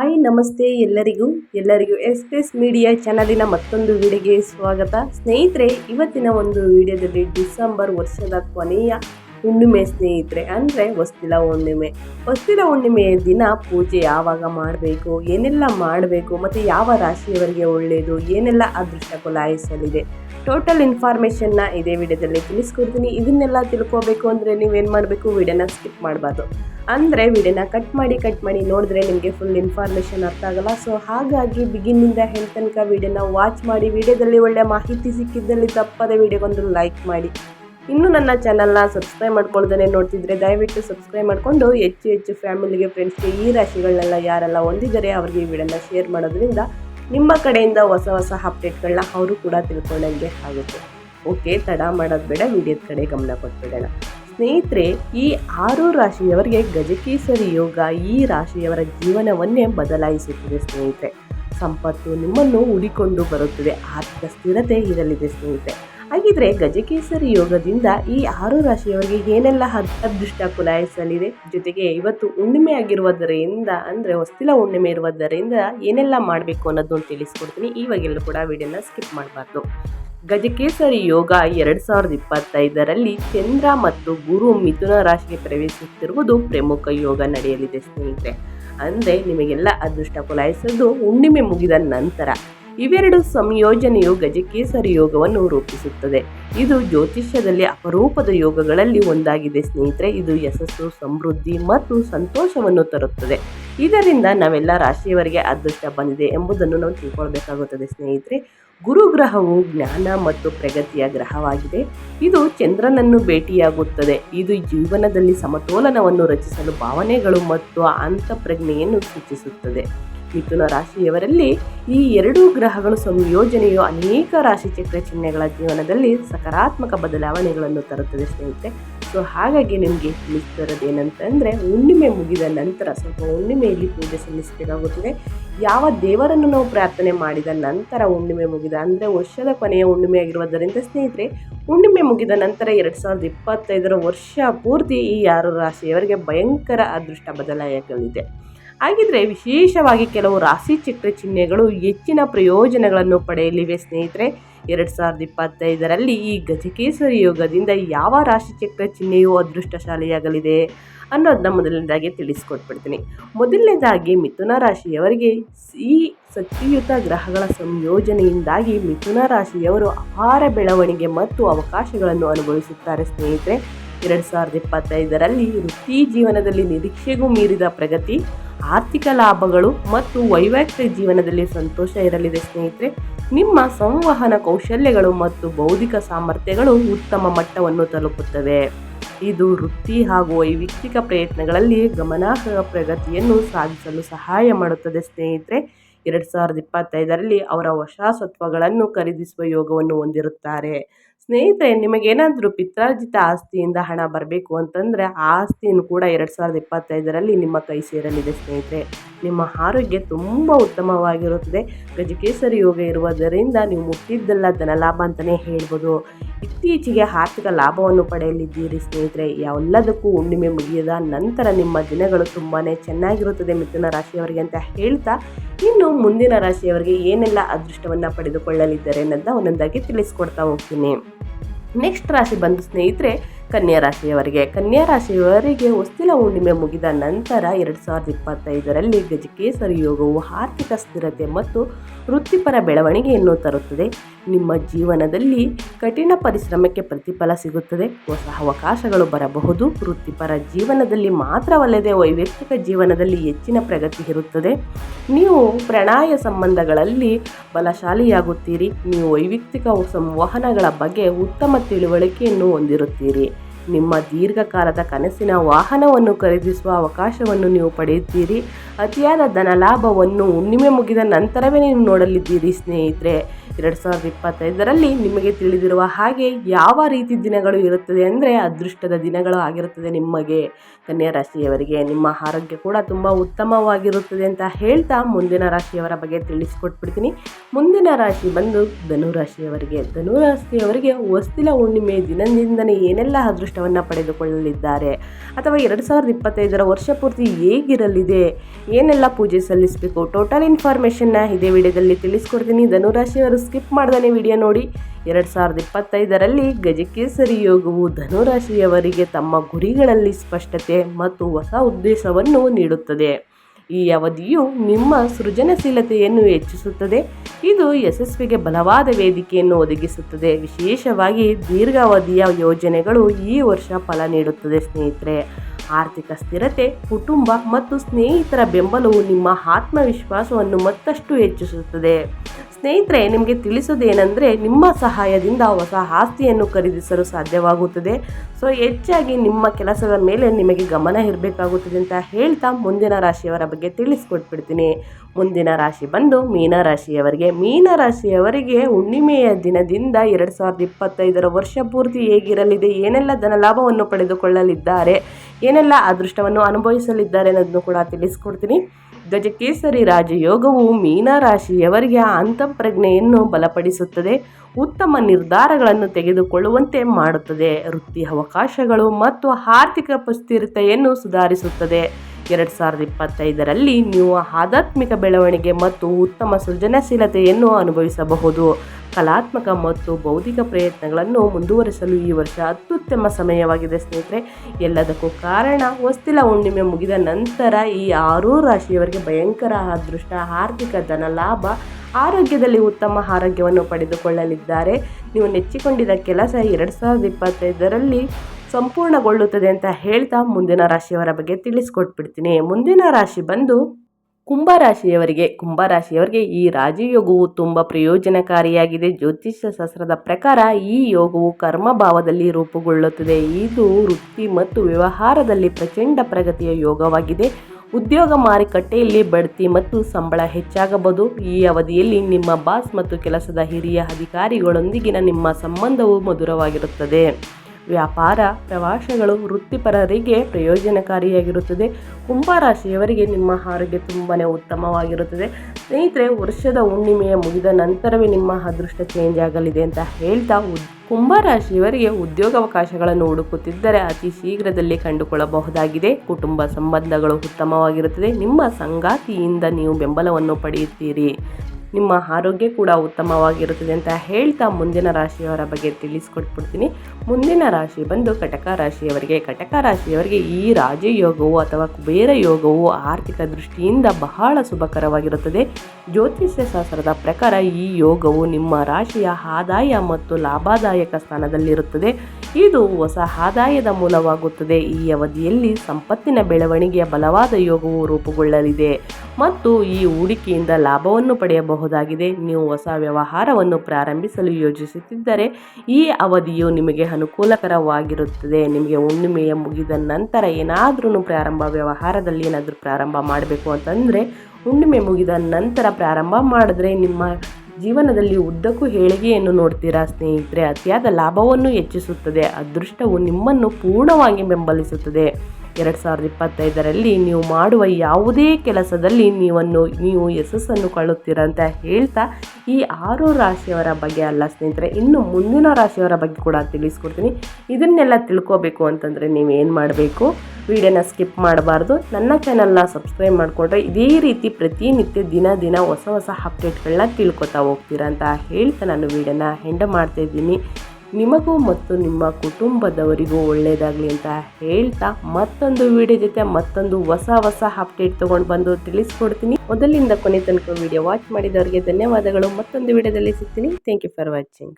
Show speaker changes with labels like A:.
A: Hi, ನಮಸ್ತೆ ಎಲ್ಲರಿಗೂ. ಎಲ್ಲರಿಗೂ ಎಸ್ ಎಸ್ ಮೀಡಿಯಾ ಚಾನಲಿನ ಮತ್ತೊಂದು ವಿಡಿಯೋಗೆ ಸ್ವಾಗತ. ಸ್ನೇಹಿತರೆ, ಇವತ್ತಿನ ಒಂದು ವಿಡಿಯೋದಲ್ಲಿ ಡಿಸೆಂಬರ್ ವರ್ಷದ ಕೊನೆಯ ಹುಣ್ಣಿಮೆ ಸ್ನೇಹಿತರೆ, ಅಂದರೆ ಹೊಸ್ತಿಲ ಹುಣ್ಣಿಮೆ. ಹೊಸ್ತಿಲ ಹುಣ್ಣಿಮೆಯ ದಿನ ಪೂಜೆ ಯಾವಾಗ ಮಾಡಬೇಕು, ಏನೆಲ್ಲ ಮಾಡಬೇಕು, ಮತ್ತು ಯಾವ ರಾಶಿಯವರಿಗೆ ಒಳ್ಳೆಯದು ಏನೆಲ್ಲ ಅದೃಷ್ಟ ಕುಲಾಯಿಸಲಿದೆ. ಟೋಟಲ್ ಇನ್ಫಾರ್ಮೇಷನ್ನ ಇದೇ ವಿಡಿಯೋದಲ್ಲಿ ತಿಳಿಸ್ಕೊಡ್ತೀನಿ. ಇದನ್ನೆಲ್ಲ ತಿಳ್ಕೋಬೇಕು ಅಂದರೆ ನೀವೇನು ಮಾಡಬೇಕು, ವಿಡಿಯೋನ ಸ್ಕಿಪ್ ಮಾಡಬಾರ್ದು. ಅಂದರೆ ವಿಡಿಯೋನ ಕಟ್ ಮಾಡಿ ಕಟ್ ಮಾಡಿ ನೋಡಿದ್ರೆ ನಿಮಗೆ ಫುಲ್ ಇನ್ಫಾರ್ಮೇಷನ್ ಅರ್ಥ ಆಗಲ್ಲ. ಸೊ ಹಾಗಾಗಿ ಬಿಗಿನಿಂದ ಹೆಂಡ್ ತನಕ ವಿಡಿಯೋನ ವಾಚ್ ಮಾಡಿ, ವಿಡಿಯೋದಲ್ಲಿ ಒಳ್ಳೆಯ ಮಾಹಿತಿ ಸಿಕ್ಕಿದ್ದಲ್ಲಿ ತಪ್ಪದೆ ವಿಡಿಯೋಗೊಂದು ಲೈಕ್ ಮಾಡಿ. ಇನ್ನೂ ನನ್ನ ಚಾನಲ್ನ ಸಬ್ಸ್ಕ್ರೈಬ್ ಮಾಡ್ಕೊಳ್ದೇ ನೋಡ್ತಿದ್ರೆ ದಯವಿಟ್ಟು ಸಬ್ಸ್ಕ್ರೈಬ್ ಮಾಡಿಕೊಂಡು ಹೆಚ್ಚು ಹೆಚ್ಚು ಫ್ಯಾಮಿಲಿಗೆ ಫ್ರೆಂಡ್ಸ್ಗೆ ಈ ರಾಶಿಗಳನ್ನೆಲ್ಲ ಯಾರೆಲ್ಲ ಹೊಂದಿದ್ದಾರೆ ಅವ್ರಿಗೆ ಈ ವಿಡಿಯೋನ ಶೇರ್ ಮಾಡೋದ್ರಿಂದ ನಿಮ್ಮ ಕಡೆಯಿಂದ ಹೊಸ ಹೊಸ ಅಪ್ಡೇಟ್ಗಳನ್ನ ಅವರು ಕೂಡ ತಿಳ್ಕೊಂಡಂಗೆ ಆಗುತ್ತೆ. ಓಕೆ ತಡ ಮಾಡೋದು ಬೇಡ, ವಿಡಿಯೋದ ಕಡೆ ಗಮನ ಕೊಟ್ಬಿಡೋಣ. ಸ್ನೇಹಿತರೆ, ಈ ಆರು ರಾಶಿಯವರಿಗೆ ಗಜಕೇಸರಿ ಯೋಗ ಈ ರಾಶಿಯವರ ಜೀವನವನ್ನೇ ಬದಲಾಯಿಸುತ್ತದೆ ಸ್ನೇಹಿತರೆ. ಸಂಪತ್ತು ನಿಮ್ಮನ್ನು ಹುಡಿಕೊಂಡು ಬರುತ್ತದೆ, ಆರ್ಥಿಕ ಸ್ಥಿರತೆ ಇರಲಿದೆ ಸ್ನೇಹಿತರೆ. ಹಾಗಿದ್ರೆ ಗಜಕೇಸರಿ ಯೋಗದಿಂದ ಈ ಆರು ರಾಶಿಯವರಿಗೆ ಏನೆಲ್ಲ ಅದ್- ಅದೃಷ್ಟ ಕುಲಾಯಿಸಲಿದೆ ಜೊತೆಗೆ ಇವತ್ತು ಹುಣ್ಣಿಮೆ ಆಗಿರುವುದರಿಂದ, ಅಂದರೆ ಹೊಸ್ತಿಲ ಹುಣ್ಣಿಮೆ ಇರುವುದರಿಂದ ಏನೆಲ್ಲ ಮಾಡಬೇಕು ಅನ್ನೋದನ್ನು ತಿಳಿಸ್ಕೊಡ್ತೀನಿ. ಇವಾಗೆಲ್ಲ ಕೂಡ ವಿಡಿಯೋನ ಸ್ಕಿಪ್ ಮಾಡಬಾರ್ದು. ಗಜಕೇಸರಿ ಯೋಗ ಎರಡು ಸಾವಿರದ ಇಪ್ಪತ್ತೈದರಲ್ಲಿ ಚಂದ್ರ ಮತ್ತು ಗುರು ಮಿಥುನ ರಾಶಿಗೆ ಪ್ರವೇಶಿಸುತ್ತಿರುವುದು ಪ್ರಮುಖ ಯೋಗ ನಡೆಯಲಿದೆ ಸ್ನೇಹಿತರೆ. ಅಂದರೆ ನಿಮಗೆಲ್ಲ ಅದೃಷ್ಟ ಕುಲಾಯಿಸೋದು ಹುಣ್ಣಿಮೆ ಮುಗಿದ ನಂತರ. ಇವೆರಡು ಸಂಯೋಜನೆಯು ಗಜಕೇಸರಿ ಯೋಗವನ್ನು ರೂಪಿಸುತ್ತದೆ. ಇದು ಜ್ಯೋತಿಷ್ಯದಲ್ಲಿ ಅಪರೂಪದ ಯೋಗಗಳಲ್ಲಿ ಒಂದಾಗಿದೆ ಸ್ನೇಹಿತರೆ. ಇದು ಯಶಸ್ಸು, ಸಮೃದ್ಧಿ ಮತ್ತು ಸಂತೋಷವನ್ನು ತರುತ್ತದೆ. ಇದರಿಂದ ನಾವೆಲ್ಲ ರಾಶಿಯವರಿಗೆ ಅದೃಷ್ಟ ಬಂದಿದೆ ಎಂಬುದನ್ನು ನಾವು ತಿಳ್ಕೊಳ್ಬೇಕಾಗುತ್ತದೆ ಸ್ನೇಹಿತರೆ. ಗುರುಗ್ರಹವು ಜ್ಞಾನ ಮತ್ತು ಪ್ರಗತಿಯ ಗ್ರಹವಾಗಿದೆ. ಇದು ಚಂದ್ರನನ್ನು ಭೇಟಿಯಾಗುತ್ತದೆ. ಇದು ಜೀವನದಲ್ಲಿ ಸಮತೋಲನವನ್ನು ರಚಿಸಲು ಭಾವನೆಗಳು ಮತ್ತು ಅಂತಃಪ್ರಜ್ಞೆಯನ್ನು ಸೂಚಿಸುತ್ತದೆ. ಮಿಥುನ ರಾಶಿಯವರಲ್ಲಿ ಈ ಎರಡೂ ಗ್ರಹಗಳು ಸಂಯೋಜನೆಯು ಅನೇಕ ರಾಶಿ ಚಕ್ರ ಚಿಹ್ನೆಗಳ ಜೀವನದಲ್ಲಿ ಸಕಾರಾತ್ಮಕ ಬದಲಾವಣೆಗಳನ್ನು ತರುತ್ತದೆ ಸ್ನೇಹಿತರೆ. ಸೊ ಹಾಗಾಗಿ ನಿಮಗೆ ತಿಳಿಸ್ತಿರೋದೇನಂತಂದರೆ ಹುಣ್ಣಿಮೆ ಮುಗಿದ ನಂತರ, ಸ್ವಲ್ಪ ಹುಣ್ಣಿಮೆಯಲ್ಲಿ ಪೂಜೆ ಸಲ್ಲಿಸಬೇಕಾಗುತ್ತದೆ. ಯಾವ ದೇವರನ್ನು ನಾವು ಪ್ರಾರ್ಥನೆ ಮಾಡಿದ ನಂತರ ಹುಣ್ಣಿಮೆ ಮುಗಿದ, ಅಂದರೆ ವರ್ಷದ ಕೊನೆಯ ಹುಣ್ಣಿಮೆ ಆಗಿರುವುದರಿಂದ ಸ್ನೇಹಿತರೆ, ಹುಣ್ಣಿಮೆ ಮುಗಿದ ನಂತರ ಎರಡು ಸಾವಿರದ ಇಪ್ಪತ್ತೈದರ ವರ್ಷ ಪೂರ್ತಿ ಈ ಆರು ರಾಶಿಯವರಿಗೆ ಭಯಂಕರ ಅದೃಷ್ಟ ಬದಲಾಗಲಿದೆ ಹಾಗಿದ್ರೆ ವಿಶೇಷವಾಗಿ ಕೆಲವು ರಾಶಿ ಚಕ್ರ ಚಿಹ್ನೆಗಳು ಹೆಚ್ಚಿನ ಪ್ರಯೋಜನಗಳನ್ನು ಪಡೆಯಲಿವೆ ಸ್ನೇಹಿತರೆ. ಎರಡು ಸಾವಿರದ ಇಪ್ಪತ್ತೈದರಲ್ಲಿ ಈ ಗಜಕೇಸರಿ ಯೋಗದಿಂದ ಯಾವ ರಾಶಿ ಚಕ್ರ ಚಿಹ್ನೆಯು ಅದೃಷ್ಟಶಾಲಿಯಾಗಲಿದೆ ಅನ್ನೋದನ್ನ ಮೊದಲನೇದಾಗಿ ತಿಳಿಸ್ಕೊಟ್ಬಿಡ್ತೀನಿ. ಮೊದಲನೇದಾಗಿ ಮಿಥುನ ರಾಶಿಯವರಿಗೆ ಈ ಶಕ್ತಿಯುತ ಗ್ರಹಗಳ ಸಂಯೋಜನೆಯಿಂದಾಗಿ ಮಿಥುನ ರಾಶಿಯವರು ಅಪಾರ ಬೆಳವಣಿಗೆ ಮತ್ತು ಅವಕಾಶಗಳನ್ನು ಅನುಭವಿಸುತ್ತಾರೆ ಸ್ನೇಹಿತರೆ. ಎರಡು ಸಾವಿರದ ಇಪ್ಪತ್ತೈದರಲ್ಲಿ ವೃತ್ತಿ ಜೀವನದಲ್ಲಿ ನಿರೀಕ್ಷೆಗೂ ಮೀರಿದ ಪ್ರಗತಿ ಆರ್ಥಿಕ ಲಾಭಗಳು ಮತ್ತು ವೈವಾಹಿಕ ಜೀವನದಲ್ಲಿ ಸಂತೋಷ ಇರಲಿದೆ ಸ್ನೇಹಿತರೆ. ನಿಮ್ಮ ಸಂವಹನ ಕೌಶಲ್ಯಗಳು ಮತ್ತು ಬೌದ್ಧಿಕ ಸಾಮರ್ಥ್ಯಗಳು ಉತ್ತಮ ಮಟ್ಟವನ್ನು ತಲುಪುತ್ತವೆ. ಇದು ವೃತ್ತಿ ಹಾಗೂ ವೈಯಕ್ತಿಕ ಪ್ರಯತ್ನಗಳಲ್ಲಿ ಗಮನಾರ್ಹ ಪ್ರಗತಿಯನ್ನು ಸಾಧಿಸಲು ಸಹಾಯ ಮಾಡುತ್ತದೆ ಸ್ನೇಹಿತರೆ. ಎರಡು ಸಾವಿರದ ಇಪ್ಪತ್ತೈದರಲ್ಲಿ ಅವರ ವಶಾಸತ್ವಗಳನ್ನು ಖರೀದಿಸುವ ಯೋಗವನ್ನು ಹೊಂದಿರುತ್ತಾರೆ. ಸ್ನೇಹಿತರೆ, ನಿಮಗೇನಾದರೂ ಪಿತ್ರಾರ್ಜಿತ ಆಸ್ತಿಯಿಂದ ಹಣ ಬರಬೇಕು ಅಂತಂದರೆ ಆ ಆಸ್ತಿಯನ್ನು ಕೂಡ ಎರಡು ಸಾವಿರದ ಇಪ್ಪತ್ತೈದರಲ್ಲಿ ನಿಮ್ಮ ಕೈ ಸೇರಲಿದೆ ಸ್ನೇಹಿತರೆ. ನಿಮ್ಮ ಆರೋಗ್ಯ ತುಂಬ ಉತ್ತಮವಾಗಿರುತ್ತದೆ. ಗಜಕೇಸರಿ ಯೋಗ ಇರುವುದರಿಂದ ನೀವು ಮುಟ್ಟಿದ್ದೆಲ್ಲ ಧನಲಾಭ ಅಂತಲೇ ಹೇಳ್ಬೋದು. ಇತ್ತೀಚೆಗೆ ಆರ್ಥಿಕ ಲಾಭವನ್ನು ಪಡೆಯಲಿದ್ದೀರಿ ಸ್ನೇಹಿತರೆ. ಎಲ್ಲದಕ್ಕೂ ಹುಣ್ಣಿಮೆ ಮುಗಿಯದ ನಂತರ ನಿಮ್ಮ ದಿನಗಳು ತುಂಬಾ ಚೆನ್ನಾಗಿರುತ್ತದೆ ಮಿಥುನ ರಾಶಿಯವರಿಗೆ ಅಂತ ಹೇಳ್ತಾ, ಇನ್ನು ಮುಂದಿನ ರಾಶಿಯವರಿಗೆ ಏನೆಲ್ಲ ಅದೃಷ್ಟವನ್ನು ಪಡೆದುಕೊಳ್ಳಲಿದ್ದಾರೆ ಅನ್ನೋದನ್ನ ಒಂದೊಂದಾಗಿ ತಿಳಿಸ್ಕೊಡ್ತಾ ಹೋಗ್ತೀನಿ. ನೆಕ್ಸ್ಟ್ ರಾಶಿ ಬಂದು ಸ್ನೇಹಿತರೆ ಕನ್ಯಾ ರಾಶಿಯವರಿಗೆ. ಕನ್ಯಾ ರಾಶಿಯವರಿಗೆ ಹೊಸ್ತಿಲ ಹುಣ್ಣಿಮೆ ಮುಗಿದ ನಂತರ ಎರಡು ಸಾವಿರದ ಇಪ್ಪತ್ತೈದರಲ್ಲಿ ಗಜಕೇಸರಿ ಯೋಗವು ಆರ್ಥಿಕ ಸ್ಥಿರತೆ ಮತ್ತು ವೃತ್ತಿಪರ ಬೆಳವಣಿಗೆಯನ್ನು ತರುತ್ತದೆ. ನಿಮ್ಮ ಜೀವನದಲ್ಲಿ ಕಠಿಣ ಪರಿಶ್ರಮಕ್ಕೆ ಪ್ರತಿಫಲ ಸಿಗುತ್ತದೆ. ಹೊಸ ಅವಕಾಶಗಳು ಬರಬಹುದು. ವೃತ್ತಿಪರ ಜೀವನದಲ್ಲಿ ಮಾತ್ರವಲ್ಲದೆ ವೈಯಕ್ತಿಕ ಜೀವನದಲ್ಲಿ ಹೆಚ್ಚಿನ ಪ್ರಗತಿ ಇರುತ್ತದೆ. ನೀವು ಪ್ರಣಾಯ ಸಂಬಂಧಗಳಲ್ಲಿ ಬಲಶಾಲಿಯಾಗುತ್ತೀರಿ. ನೀವು ವೈಯಕ್ತಿಕ ಸಂವಹನಗಳ ಬಗ್ಗೆ ಉತ್ತಮ ತಿಳುವಳಿಕೆಯನ್ನು ಹೊಂದಿರುತ್ತೀರಿ. ನಿಮ್ಮ ದೀರ್ಘಕಾಲದ ಕನಸಿನ ವಾಹನವನ್ನು ಖರೀದಿಸುವ ಅವಕಾಶವನ್ನು ನೀವು ಪಡೆಯುತ್ತೀರಿ. ಅತಿಯಾದ ಧನಲಾಭವನ್ನು ಹುಣ್ಣಿಮೆ ಮುಗಿದ ನಂತರವೇ ನೀವು ನೋಡಲಿದ್ದೀರಿ, ಸ್ನೇಹಿತರೆ. ಎರಡು ಸಾವಿರದ ಇಪ್ಪತ್ತೈದರಲ್ಲಿ ನಿಮಗೆ ತಿಳಿದಿರುವ ಹಾಗೆ ಯಾವ ರೀತಿ ದಿನಗಳು ಇರುತ್ತದೆ ಅಂದರೆ ಅದೃಷ್ಟದ ದಿನಗಳು ಆಗಿರುತ್ತದೆ ನಿಮಗೆ. ಕನ್ಯಾ ರಾಶಿಯವರಿಗೆ ನಿಮ್ಮ ಆರೋಗ್ಯ ಕೂಡ ತುಂಬ ಉತ್ತಮವಾಗಿರುತ್ತದೆ ಅಂತ ಹೇಳ್ತಾ ಮುಂದಿನ ರಾಶಿಯವರ ಬಗ್ಗೆ ತಿಳಿಸ್ಕೊಟ್ಬಿಡ್ತೀನಿ. ಮುಂದಿನ ರಾಶಿ ಬಂದು ಧನುರಾಶಿಯವರಿಗೆ ಧನುರಾಶಿಯವರಿಗೆ ಧನು ರಾಶಿಯವರಿಗೆ ಹೊಸ್ತಿಲ ಹುಣ್ಣಿಮೆ ದಿನದಿಂದನೇ ಏನೆಲ್ಲ ಅದೃಷ್ಟವನ್ನು ಪಡೆದುಕೊಳ್ಳಲಿದ್ದಾರೆ? ಅಥವಾ ಎರಡು ಸಾವಿರದ ಇಪ್ಪತ್ತೈದರ ವರ್ಷ ಪೂರ್ತಿ ಹೇಗಿರಲಿದೆ? ಏನೆಲ್ಲ ಪೂಜೆ ಸಲ್ಲಿಸಬೇಕು? ಟೋಟಲ್ ಇನ್ಫಾರ್ಮೇಷನ್ನ ಇದೇ ವಿಡಿಯೋದಲ್ಲಿ ತಿಳಿಸ್ಕೊಡ್ತೀನಿ. ಧನುರಾಶಿಯವರು ಸ್ಕಿಪ್ ಮಾಡ್ದೇ ವಿಡಿಯೋ ನೋಡಿ. ಎರಡು ಸಾವಿರದ ಇಪ್ಪತ್ತೈದರಲ್ಲಿ ಗಜಕೇಸರಿ ಯೋಗವು ಧನುರಾಶಿಯವರಿಗೆ ತಮ್ಮ ಗುರಿಗಳಲ್ಲಿ ಸ್ಪಷ್ಟತೆ ಮತ್ತು ಹೊಸ ಉದ್ದೇಶವನ್ನು ನೀಡುತ್ತದೆ. ಈ ಅವಧಿಯು ನಿಮ್ಮ ಸೃಜನಶೀಲತೆಯನ್ನು ಹೆಚ್ಚಿಸುತ್ತದೆ. ಇದು ಯಶಸ್ವಿಗೆ ಬಲವಾದ ವೇದಿಕೆಯನ್ನು ಒದಗಿಸುತ್ತದೆ. ವಿಶೇಷವಾಗಿ ದೀರ್ಘಾವಧಿಯ ಯೋಜನೆಗಳು ಈ ವರ್ಷ ಫಲ ನೀಡುತ್ತದೆ ಸ್ನೇಹಿತರೆ. ಆರ್ಥಿಕ ಸ್ಥಿರತೆ, ಕುಟುಂಬ ಮತ್ತು ಸ್ನೇಹಿತರ ಬೆಂಬಲವು ನಿಮ್ಮ ಆತ್ಮವಿಶ್ವಾಸವನ್ನು ಮತ್ತಷ್ಟು ಹೆಚ್ಚಿಸುತ್ತದೆ. ಸ್ನೇಹಿತರೆ, ನಿಮಗೆ ತಿಳಿಸೋದೇನೆಂದರೆ ನಿಮ್ಮ ಸಹಾಯದಿಂದ ಹೊಸ ಆಸ್ತಿಯನ್ನು ಖರೀದಿಸಲು ಸಾಧ್ಯವಾಗುತ್ತದೆ. ಸೊ, ಹೆಚ್ಚಾಗಿ ನಿಮ್ಮ ಕೆಲಸದ ಮೇಲೆ ನಿಮಗೆ ಗಮನ ಇರಬೇಕಾಗುತ್ತದೆ ಅಂತ ಹೇಳ್ತಾ ಮುಂದಿನ ರಾಶಿಯವರ ಬಗ್ಗೆ ತಿಳಿಸ್ಕೊಟ್ಬಿಡ್ತೀನಿ. ಮುಂದಿನ ರಾಶಿ ಬಂದು ಮೀನರಾಶಿಯವರಿಗೆ ಮೀನರಾಶಿಯವರಿಗೆ ಹುಣ್ಣಿಮೆಯ ದಿನದಿಂದ ಎರಡು ಸಾವಿರದ ಇಪ್ಪತ್ತೈದರ ವರ್ಷ ಪೂರ್ತಿ ಹೇಗಿರಲಿದೆ, ಏನೆಲ್ಲ ಧನಲಾಭವನ್ನು ಪಡೆದುಕೊಳ್ಳಲಿದ್ದಾರೆ ಏನೆಲ್ಲ ಅದೃಷ್ಟವನ್ನು ಅನುಭವಿಸಲಿದ್ದಾರೆ ಅನ್ನೋದನ್ನು ಕೂಡ ತಿಳಿಸ್ಕೊಡ್ತೀನಿ. ಗಜಕೇಸರಿ ರಾಜಯೋಗವು ಮೀನರಾಶಿಯವರಿಗೆ ಅಂತಃಪ್ರಜ್ಞೆಯನ್ನು ಬಲಪಡಿಸುತ್ತದೆ. ಉತ್ತಮ ನಿರ್ಧಾರಗಳನ್ನು ತೆಗೆದುಕೊಳ್ಳುವಂತೆ ಮಾಡುತ್ತದೆ. ವೃತ್ತಿ ಅವಕಾಶಗಳು ಮತ್ತು ಆರ್ಥಿಕ ಸ್ಥಿರತೆಯನ್ನು ಸುಧಾರಿಸುತ್ತದೆ. ಎರಡು ಸಾವಿರದ ಇಪ್ಪತ್ತೈದರಲ್ಲಿ ನೀವು ಆಧ್ಯಾತ್ಮಿಕ ಬೆಳವಣಿಗೆ ಮತ್ತು ಉತ್ತಮ ಸೃಜನಶೀಲತೆಯನ್ನು ಅನುಭವಿಸಬಹುದು. ಕಲಾತ್ಮಕ ಮತ್ತು ಬೌದ್ಧಿಕ ಪ್ರಯತ್ನಗಳನ್ನು ಮುಂದುವರಿಸಲು ಈ ವರ್ಷ ಅತ್ಯುತ್ತಮ ಸಮಯವಾಗಿದೆ ಸ್ನೇಹಿತರೆ. ಎಲ್ಲದಕ್ಕೂ ಕಾರಣ ಹೊಸ್ತಿಲ ಹುಣ್ಣಿಮೆ ಮುಗಿದ ನಂತರ ಈ ಆರೂ ರಾಶಿಯವರಿಗೆ ಭಯಂಕರ ಅದೃಷ್ಟ, ಆರ್ಥಿಕ ಧನ ಲಾಭ, ಆರೋಗ್ಯದಲ್ಲಿ ಉತ್ತಮ ಆರೋಗ್ಯವನ್ನು ಪಡೆದುಕೊಳ್ಳಲಿದ್ದಾರೆ. ನೀವು ನೆಚ್ಚಿಕೊಂಡಿದ್ದ ಕೆಲಸ ಎರಡು ಸಾವಿರದ ಇಪ್ಪತ್ತೈದರಲ್ಲಿ ಸಂಪೂರ್ಣಗೊಳ್ಳುತ್ತದೆ ಅಂತ ಹೇಳ್ತಾ ಮುಂದಿನ ರಾಶಿಯವರ ಬಗ್ಗೆ ತಿಳಿಸ್ಕೊಟ್ಬಿಡ್ತೀನಿ. ಮುಂದಿನ ರಾಶಿ ಬಂದು ಕುಂಭರಾಶಿಯವರಿಗೆ ಕುಂಭರಾಶಿಯವರಿಗೆ ಈ ರಾಜಯೋಗವು ತುಂಬ ಪ್ರಯೋಜನಕಾರಿಯಾಗಿದೆ. ಜ್ಯೋತಿಷ್ಯ ಶಾಸ್ತ್ರದ ಪ್ರಕಾರ ಈ ಯೋಗವು ಕರ್ಮಭಾವದಲ್ಲಿ ರೂಪುಗೊಳ್ಳುತ್ತದೆ. ಇದು ವೃತ್ತಿ ಮತ್ತು ವ್ಯವಹಾರದಲ್ಲಿ ಪ್ರಚಂಡ ಪ್ರಗತಿಯ ಯೋಗವಾಗಿದೆ. ಉದ್ಯೋಗ ಮಾರುಕಟ್ಟೆಯಲ್ಲಿ ಬಡ್ತಿ ಮತ್ತು ಸಂಬಳ ಹೆಚ್ಚಾಗಬಹುದು. ಈ ಅವಧಿಯಲ್ಲಿ ನಿಮ್ಮ ಬಾಸ್ ಮತ್ತು ಕೆಲಸದ ಹಿರಿಯ ಅಧಿಕಾರಿಗಳೊಂದಿಗಿನ ನಿಮ್ಮ ಸಂಬಂಧವು ಮಧುರವಾಗಿರುತ್ತದೆ. ವ್ಯಾಪಾರ, ಪ್ರವಾಸಗಳು ವೃತ್ತಿಪರರಿಗೆ ಪ್ರಯೋಜನಕಾರಿಯಾಗಿರುತ್ತದೆ. ಕುಂಭರಾಶಿಯವರಿಗೆ ನಿಮ್ಮ ಆರೋಗ್ಯ ತುಂಬಾ ಉತ್ತಮವಾಗಿರುತ್ತದೆ. ಸ್ನೇಹಿತರೆ, ವರ್ಷದ ಹುಣ್ಣಿಮೆಯ ಮುಗಿದ ನಂತರವೇ ನಿಮ್ಮ ಅದೃಷ್ಟ ಚೇಂಜ್ ಆಗಲಿದೆ ಅಂತ ಹೇಳ್ತಾ ಕುಂಭರಾಶಿಯವರಿಗೆ ಉದ್ಯೋಗಾವಕಾಶಗಳನ್ನು ಹುಡುಕುತ್ತಿದ್ದರೆ ಅತಿ ಶೀಘ್ರದಲ್ಲಿ ಕಂಡುಕೊಳ್ಳಬಹುದಾಗಿದೆ. ಕುಟುಂಬ ಸಂಬಂಧಗಳು ಉತ್ತಮವಾಗಿರುತ್ತದೆ. ನಿಮ್ಮ ಸಂಗಾತಿಯಿಂದ ನೀವು ಬೆಂಬಲವನ್ನು ಪಡೆಯುತ್ತೀರಿ. ನಿಮ್ಮ ಆರೋಗ್ಯ ಕೂಡ ಉತ್ತಮವಾಗಿರುತ್ತದೆ ಅಂತ ಹೇಳ್ತಾ ಮುಂದಿನ ರಾಶಿಯವರ ಬಗ್ಗೆ ತಿಳಿಸ್ಕೊಟ್ಬಿಡ್ತೀನಿ. ಮುಂದಿನ ರಾಶಿ ಬಂದು ಕಟಕ ರಾಶಿಯವರಿಗೆ ಕಟಕ ರಾಶಿಯವರಿಗೆ ಈ ರಾಜಯೋಗವು ಅಥವಾ ಕುಬೇರ ಯೋಗವು ಆರ್ಥಿಕ ದೃಷ್ಟಿಯಿಂದ ಬಹಳ ಶುಭಕರವಾಗಿರುತ್ತದೆ. ಜ್ಯೋತಿಷ್ಯ ಶಾಸ್ತ್ರದ ಪ್ರಕಾರ ಈ ಯೋಗವು ನಿಮ್ಮ ರಾಶಿಯ ಆದಾಯ ಮತ್ತು ಲಾಭದಾಯಕ ಸ್ಥಾನದಲ್ಲಿರುತ್ತದೆ. ಇದು ಹೊಸ ಆದಾಯದ ಮೂಲವಾಗುತ್ತದೆ. ಈ ಅವಧಿಯಲ್ಲಿ ಸಂಪತ್ತಿನ ಬೆಳವಣಿಗೆಯ ಬಲವಾದ ಯೋಗವು ರೂಪುಗೊಳ್ಳಲಿದೆ ಮತ್ತು ಈ ಹೂಡಿಕೆಯಿಂದ ಲಾಭವನ್ನು ಪಡೆಯಬಹುದಾಗಿದೆ ನೀವು ಹೊಸ ವ್ಯವಹಾರವನ್ನು ಪ್ರಾರಂಭಿಸಲು ಯೋಜಿಸುತ್ತಿದ್ದರೆ ಈ ಅವಧಿಯು ನಿಮಗೆ ಅನುಕೂಲಕರವಾಗಿರುತ್ತದೆ. ನಿಮಗೆ ಹುಣ್ಣಿಮೆಯ ಮುಗಿದ ನಂತರ ಏನಾದ್ರೂ ಪ್ರಾರಂಭ, ವ್ಯವಹಾರದಲ್ಲಿ ಏನಾದರೂ ಪ್ರಾರಂಭ ಮಾಡಬೇಕು ಅಂತಂದರೆ, ಹುಣ್ಣಿಮೆ ಮುಗಿದ ನಂತರ ಪ್ರಾರಂಭ ಮಾಡಿದ್ರೆ ನಿಮ್ಮ ಜೀವನದಲ್ಲಿ ಉದ್ದಕ್ಕೂ ಏಳಿಗೆಯನ್ನು ನೋಡ್ತೀರಾ ಸ್ನೇಹಿತರೆ. ಅತಿಯಾದ ಲಾಭವನ್ನು ಹೆಚ್ಚಿಸುತ್ತದೆ. ಅದೃಷ್ಟವು ನಿಮ್ಮನ್ನು ಪೂರ್ಣವಾಗಿ ಬೆಂಬಲಿಸುತ್ತದೆ. ಎರಡು ಸಾವಿರದ ಇಪ್ಪತ್ತೈದರಲ್ಲಿ ನೀವು ಮಾಡುವ ಯಾವುದೇ ಕೆಲಸದಲ್ಲಿ ನೀವನ್ನು, ನೀವು ಯಶಸ್ಸನ್ನು ಕೊಳ್ಳುತ್ತೀರ ಅಂತ ಹೇಳ್ತಾ ಈ ಆರು ರಾಶಿಯವರ ಬಗ್ಗೆ ಅಲ್ಲ ಸ್ನೇಹಿತರೆ, ಇನ್ನು ಮುಂದಿನ ರಾಶಿಯವರ ಬಗ್ಗೆ ಕೂಡ ತಿಳಿಸ್ಕೊಡ್ತೀನಿ. ಇದನ್ನೆಲ್ಲ ತಿಳ್ಕೋಬೇಕು ಅಂತಂದರೆ ನೀವೇನು ಮಾಡಬೇಕು? ವಿಡಿಯೋನ ಸ್ಕಿಪ್ ಮಾಡಬಾರ್ದು. ನನ್ನ ಚಾನಲ್ನ ಸಬ್ಸ್ಕ್ರೈಬ್ ಮಾಡಿಕೊಂಡ್ರೆ ಇದೇ ರೀತಿ ಪ್ರತಿನಿತ್ಯ ದಿನ ದಿನ ಹೊಸ ಹೊಸ ಅಪ್ಡೇಟ್ಗಳನ್ನ ತಿಳ್ಕೊತಾ ಹೋಗ್ತೀರಾ ಅಂತ ಹೇಳ್ತಾ ನಾನು ವಿಡಿಯೋನ ಹೆಂಡ ಮಾಡ್ತಾಯಿದ್ದೀನಿ ನಿಮಗೂ ಮತ್ತು ನಿಮ್ಮ ಕುಟುಂಬದವರಿಗೂ ಒಳ್ಳೆಯದಾಗಲಿ ಅಂತ ಹೇಳ್ತಾ ಮತ್ತೊಂದು ವಿಡಿಯೋ ಜೊತೆ ಮತ್ತೊಂದು ಹೊಸ ಹೊಸ ಅಪ್ಡೇಟ್ ತೊಗೊಂಡು ಬಂದು ತಿಳಿಸ್ಕೊಡ್ತೀನಿ. ಮೊದಲಿಂದ ಕೊನೆ ತನಕ ವಿಡಿಯೋ ವಾಚ್ ಮಾಡಿದವರಿಗೆ ಧನ್ಯವಾದಗಳು. ಮತ್ತೊಂದು ವಿಡಿಯೋದಲ್ಲಿ ಸಿಗ್ತೀನಿ. Thank you for watching